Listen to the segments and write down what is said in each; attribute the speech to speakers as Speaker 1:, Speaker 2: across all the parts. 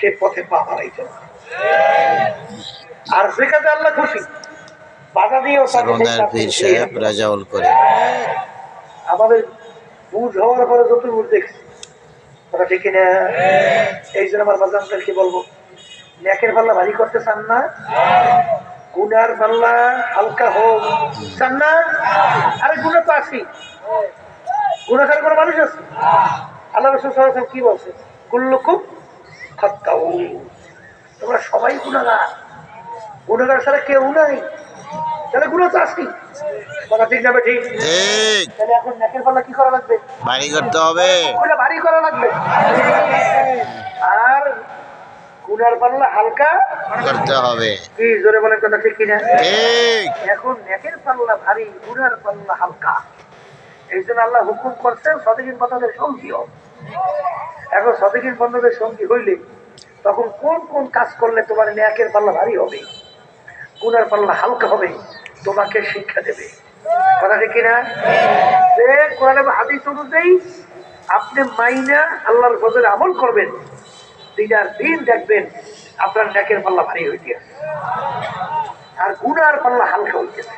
Speaker 1: সে পথে পা না। আর যেখানে আল্লাহ খুশি বাধা দিয়েও
Speaker 2: সাহেব রাজাউল করে।
Speaker 1: আমাদের বুঝ হওয়ার পরে যত বুঝ দেখছি কথা ঠিক না এই জন্য আমার বাজানদেরকে বলব? ন্যাকের পাল্লা ভারী করতে চান না? গুনার পাল্লা হালকা হোক। চান না? আরে গুণা তো আসি গুণাকার কোনো মানুষ আছে? আল্লাহ রসুল কি বলছে? কুল্লুকুম তোমরা সবাই গুণাগার। গুণাগার ছাড়া কেউ নাই। তাহলে গুণা তো আসি কথা ঠিক যাবে ঠিক
Speaker 2: ঠিক।
Speaker 1: তাহলে এখন ন্যাকের পাল্লা কি করা লাগবে?
Speaker 2: বাড়ি করতে হবে।
Speaker 1: ওটা ভারী করা লাগবে। আর গুনার পাল্লা হালকা
Speaker 2: করতে হবে।
Speaker 1: কি জোরে বলেন কথা ঠিক কিনা?
Speaker 2: ঠিক।
Speaker 1: এখন নেকের পাল্লা ভারী গুনার পাল্লা হালকা। এই জন্য আল্লাহ হুকুম করছেন, সদিকিন বন্ধদের সঙ্গী হোক এখন সদিকিন বন্ধদের সঙ্গী হইলে তখন কোন কোন কাজ করলে তোমার ন্যাকের পাল্লা ভারী হবে? গুনার পাল্লা হালকা হবে, তোমাকে শিক্ষা দেবে। কথা ঠিক যে কোরআন হাদিস অনুযায়ী আপনি মাইনা আল্লাহর ফজলে আমল করবেন, দিনার দিন দেখবেন আপনার ন্যাকের পাল্লা ভারী হইতে আর গুনার পাল্লা হালকা হইতেছে।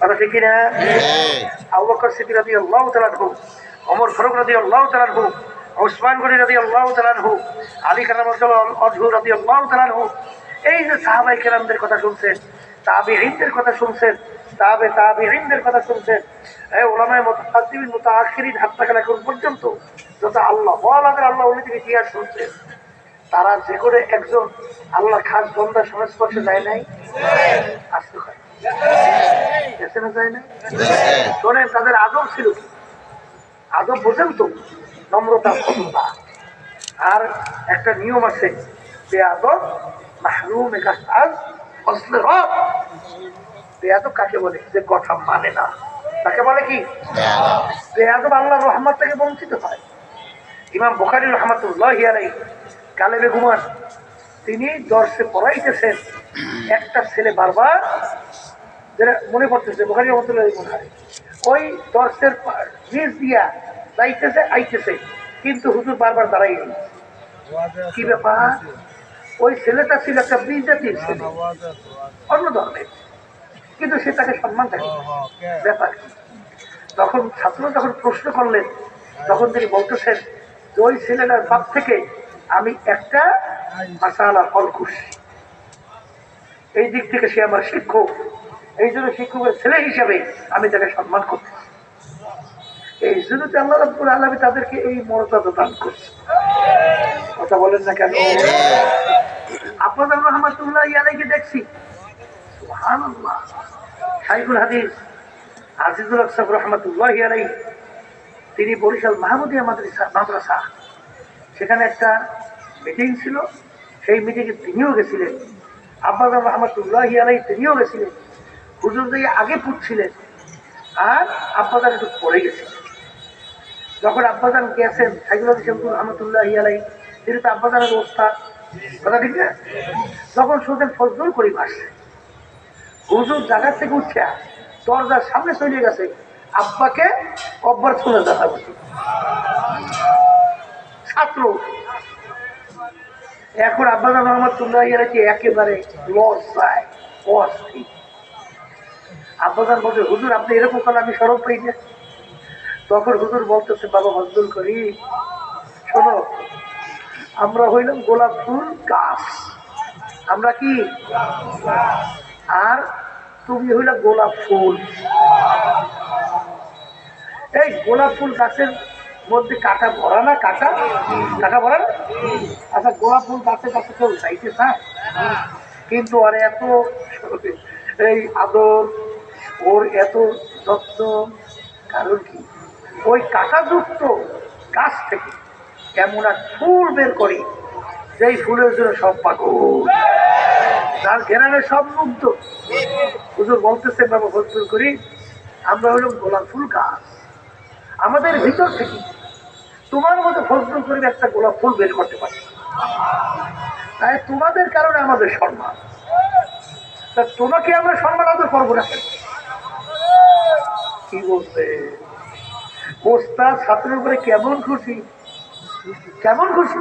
Speaker 1: কথা ঠিক কিনা?
Speaker 2: ঠিক
Speaker 1: আবু বকর সিদ্দিক রাদিয়াল্লাহু তাআলা আনহু ওমর ফারুক রাদিয়াল্লাহু তাআলা আনহু ওসমান গনি রাদিয়াল্লাহু তাআলা আনহু আলী কারামাতুল্লাহ আনহু রাদিয়াল্লাহু তাআলা আনহু এই যে সাহাবাই কেরামদের কথা শুনছেন তাবিঈনদের কথা শুনছেন তাবে তাবিঈনদের কথা শুনছেন এই ওলামায়ে মুতাকাদ্দিমিন মুতাআখিরিন হাত্তা কাল এখন পর্যন্ত যত আল্লাহ ওয়ালাদের আল্লাহ ওলিদের ইতিহাস শুনছেন তারা যে করে একজন আল্লাহ খাস বন্দার সংস্পর্শে যায় নাই? আসতে হয়? শোনেন তাদের আদব ছিল কি? আদব বোঝেন তো নম্রতা ভদ্রতা আর একটা নিয়ম আছে যে আদব মাহরুম কাজ ফসলে হক বেয়াদব কাকে বলে? যে কথা মানে না। তাকে বলে কি?
Speaker 2: বেয়াদব।
Speaker 1: বেয়াদব আল্লাহ রহমত থেকে বঞ্চিত হয়। ইমাম বুখারি রহমতুল্লাহ আলাই কালেবে গুমান তিনি দর্শে পড়াইতেছেন একটা ছেলে বারবার যেটা মনে পড়তেছে বুখারি রহমতুল্লাহ মনে হয় ওই দর্শের নিচ দিয়া যাইতেছে, আইতেছে, কিন্তু হুজুর বারবার দাঁড়াই কি ব্যাপার? ওই ছেলেটা ছিল একটা বিজাতির ছেলে, অন্য ধরনের, কিন্তু সে তাকে সম্মান দেয়। ব্যাপার তখন ছাত্র যখন প্রশ্ন করলেন, তখন তিনি বলতেছেন যে ওই ছেলেটার বাপ থেকে আমি একটা মাসালা ফল করছি এই দিক থেকে সে আমার শিক্ষক। এই জন্য শিক্ষকের ছেলে হিসাবে আমি তাকে সম্মান করছি। এই জন্য তো আল্লাহ রব্বুল আলমী তাদেরকে এই মর্যাদা দান করছে। কথা বলেন না কেন? আপনাদের রহমতুল্লাহ ইয়ালাইকে দেখছি। সুবহানাল্লাহ। শাইখুল হাদিস আজিজুল আকসাব রহমতুল্লাহ আলাই তিনি বরিশাল মাহমুদিয়া মাদ্রাসা মাদ্রাসা। সেখানে একটা মিটিং ছিল। সেই মিটিংয়ে তিনিও গেছিলেন। আব্বাস রহমতুল্লাহ আলাই তিনিও গেছিলেন। হুজুর দিয়ে আগে পুটছিলেন আর আব্বাদান একটু পরে গেছিলেন যখন আব্বাদান গেছেন আব্দুল রহমতুল্লাহ আলাই তিনি তো আব্বাদানের ওস্তাদ, কথা ঠিক না? যখন শুনছেন ফজল করিম আসছে, হুজুর জায়গা থেকে উঠছে দরজার সামনে চলে গেছে, আব্বাকে অভ্যর্থনা জানাব ছাত্র। এখন আব্বাদা মোহাম্মদ তুল্লাহ ইয়ারাকে একেবারে লস যায় অস্থির। আব্বাদান বলছে, হুজুর, আপনি এরকম করলে আমি সরব পাই না। তখন হুজুর বলতেছে, বাবা হজদুল করি, শোনো, আমরা হইলাম গোলাপ ফুল গাছ। আমরা কি? আর তুমি হইলা গোলাপ ফুল। এই গোলাপ ফুল গাছের মধ্যে কাটা ভরা না, কাটা? কাটা ভরা না? আচ্ছা গোলাপ ফুল গাছের কাছে কেউ চাইতে চায় কিন্তু আর এত এই আদর ওর এত যত্ন, কারণ কি? ওই কাঁটাযুক্ত গাছ থেকে কেমন এক ফুল বের করি যেই ফুলের জন্য সব পাগল। তার ঘেরানে সব মুগ্ধ। হুজুর বলতেছে বাবা ফজল করি। আমরা হলাম গোলাপ ফুল গাছ। আমাদের ভিতর থেকে তোমার মতো ফজল করি একটা গোলাপ ফুল বের করতে পারি। তাই তোমাদের কারণে আমাদের সম্মান। তা তোমাকে আমরা সম্মান আদর করব না? কি বলতে? ওস্তাদ ছাত্রের উপরে কেমন খুশি? কেমন খুশি?